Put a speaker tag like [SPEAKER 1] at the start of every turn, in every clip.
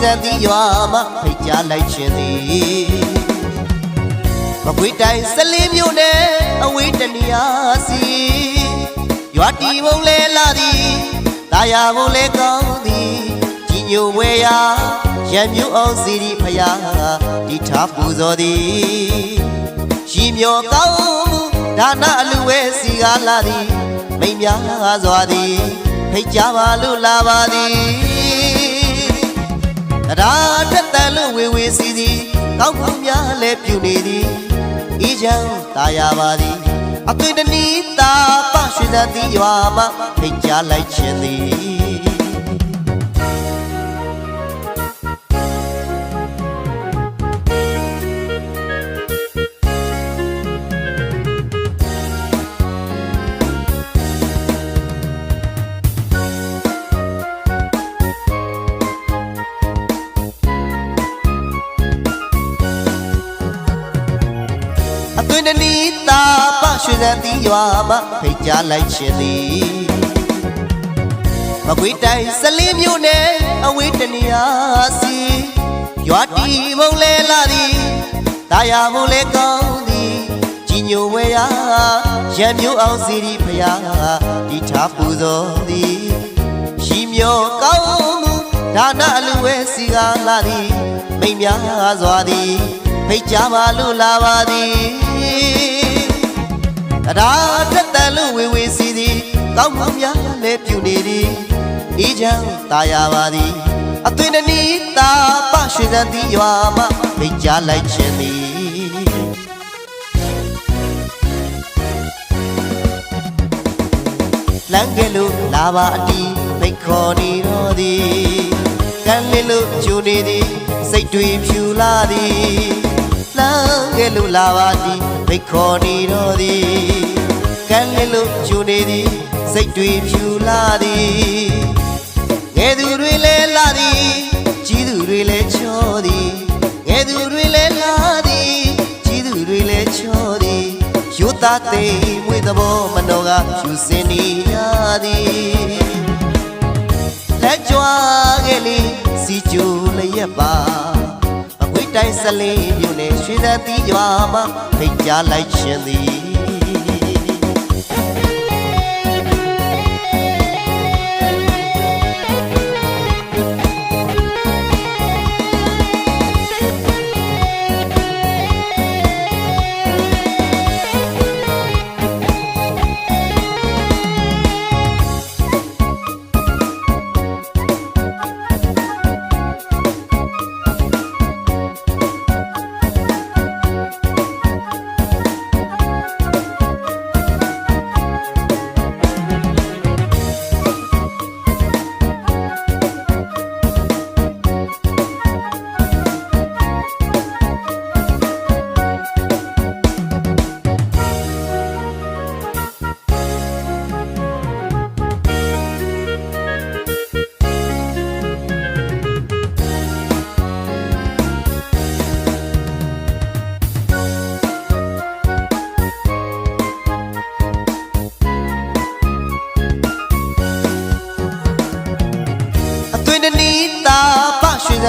[SPEAKER 1] စံသည်ရွာမှဖိတ်ကြားလိုက်ခြင်းသည်မကွေတိုင်းစလင်းမြို့နယ်အဝေးတနေရာစီရွာတီဘုံလဲလာသည်တာယာဘုံလဲကောင်းသည်ကြီးညိုဝဲရာရံမြို့အောင်စီရီဖယားဒီထားပူဇော်သည်ရှိမြော်ကောင်းမှုဒါနအလူဝဲစီကားလာသည်မိန်များစွာသည်ဖိတ်ကြားပါလို့လာပါသည် တရားတက်တန်လို့ဝေဝေစီစီကောင်းမှုများလည်းပြုနေသည်ဤချမ်းตาရပါသည်အသွင်တနီးတာပရွှေစံသည်ရွာမှဖိတ်ကြားလိုက်ခြင်းသည် င်တနီးတာပရွှေစံသည်ရွာမှဖိတ်ကြားလိုက်ခြင်းသည်မကွေတိုင်းစလင်းမြို့နယ်အဝေးတနေရာစီရွာတီဘုံလဲလာသည်တာယာဘုံလဲကောင်းသည်ကြီးညိုဝဲရာရံမျိုးအောင်စီရီဖယားဒီထားပူဇော်သည်ရှိမြော်ကောင်းမှုဒါနအလူဝဲစီကားလာသည်မိန်များစွာသည်ဖိတ်ကြားပါလို့လာပါသည် တရားတက်တန်လို့ဝေဝေစီသည်ကောင်းမှုများလည်းပြုနေသည်ဤချမ်းตาရပါသည်အသွင်တနီးတာပရွှေစံသည်ရွာမှမိတ်ကြားလိုက်ခြင်းသည်လမ်းကဲလို့လာပါအတီးမိတ်ခေါ်နေတော်သည်ကံလင်းလို့ဂျူနေသည်စိတ်တွေဖြူလာသည် လမ်းကဲလို့လာပါအတီးမိတ်ခေါ်နေတော်သည်ကံလင်းလို့ဂျူနေသည်စိတ်တွေဖြူလာသည်ငယ်သူတွေလည်းလာသည်ကြီးသူတွေလည်းချောသည်ငယ်သူတွေလည်းလာသည်ကြီးသူတွေလည်းချောသည်ယူသားသိမ်မွေးသဘောမနောကဖြူစင်နေရသည်လက်ကြွားခဲ့လေစီကျူလျက်ပါအကွေး တိုင်းစလင်းမြို့နယ်ရွှေသတိရွာမှာဖိတ်ကြားလိုက်ခြင်းသည်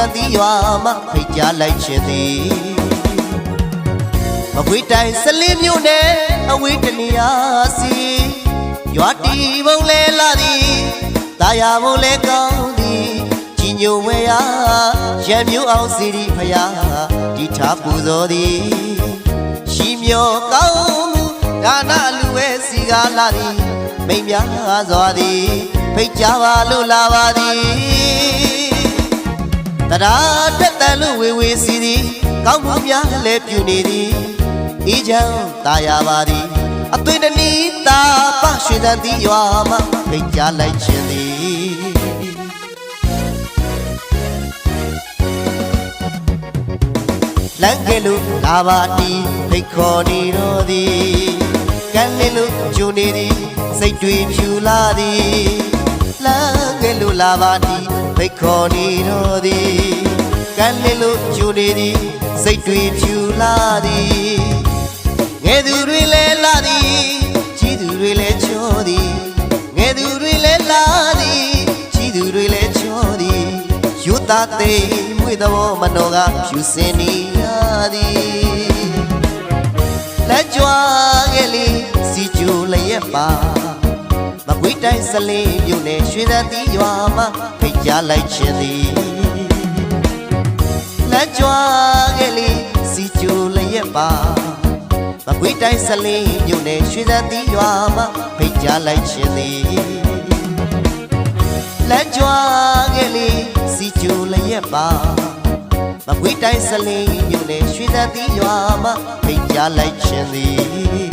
[SPEAKER 1] ပရွှေစံသည်ရွာမှဖိတ်ကြားလိုက်ခြင်းသည်မကွေးတိုင်းစလင်းမြို့နယ်အဝေးတနေရာစီရွာတီဘုံလဲလာသည်တာယာဘုံလဲကောင်းသည်ကြီးညိုဝဲရာရံမျိုးအောင်စီရီဖယားဒီထားပူဇော်သည်ရှိမြော်ကောင်းမှုဒါနလူဝဲစီကားလာသည်မိန်များစွာသည်ဖိတ်ကြားပါလို့လာပါသည် တရားတက်တန်လို့ဝေဝေစီသည်ကောင်းမှုများလည်းပြုနေသည်ဤချမ်းตาရပါသည်အသွင်တနီးတာပရွှေသံသည်ရွာမှဖိတ်ကြားလိုက်ခြင်းသည်လမ်းကဲလို့လာပါတီဖိတ်ခေါ်နေတော်သည်ကံလင်းလို့ဂျူနေသည်စိတ်တွေဖြူလာသည် လမ်းကဲလို့လာပါတီဖိတ်ခေါ်နေတော်သည်ကံလင်းလို့ဂျူနေသည်စိတ်တွေဖြူလာသည်ငယ်သူတွေလည်းလာသည်ကြီးသူတွေလည်းချောသည်ငယ်သူတွေလည်းလာသည်ကြီးသူတွေလည်းချောသည်ယူသသားသိမွေသဘောမနောကဖြူစင်နေရသည်လက်ကြွားကလေးစီကျူလျက်ပါ မကွေးတိုင်းစလင်းမြို့နယ်ရွှေသတိရွာမှာဖိတ်ကြားလိုက်ခြင်းသည်လက်ကြွားကလေးစီကျူလျက်ပါမကွေးတိုင်းစလင်းမြို့နယ်ရွှေသတိရွာမှာဖိတ်ကြားလိုက်ခြင်းသည်လက်ကြွားကလေးစီကျူလျက်ပါမကွေးတိုင်းစလင်းမြို့နယ်ရွှေသတိရွာမှာဖိတ်ကြားလိုက်ခြင်းသည်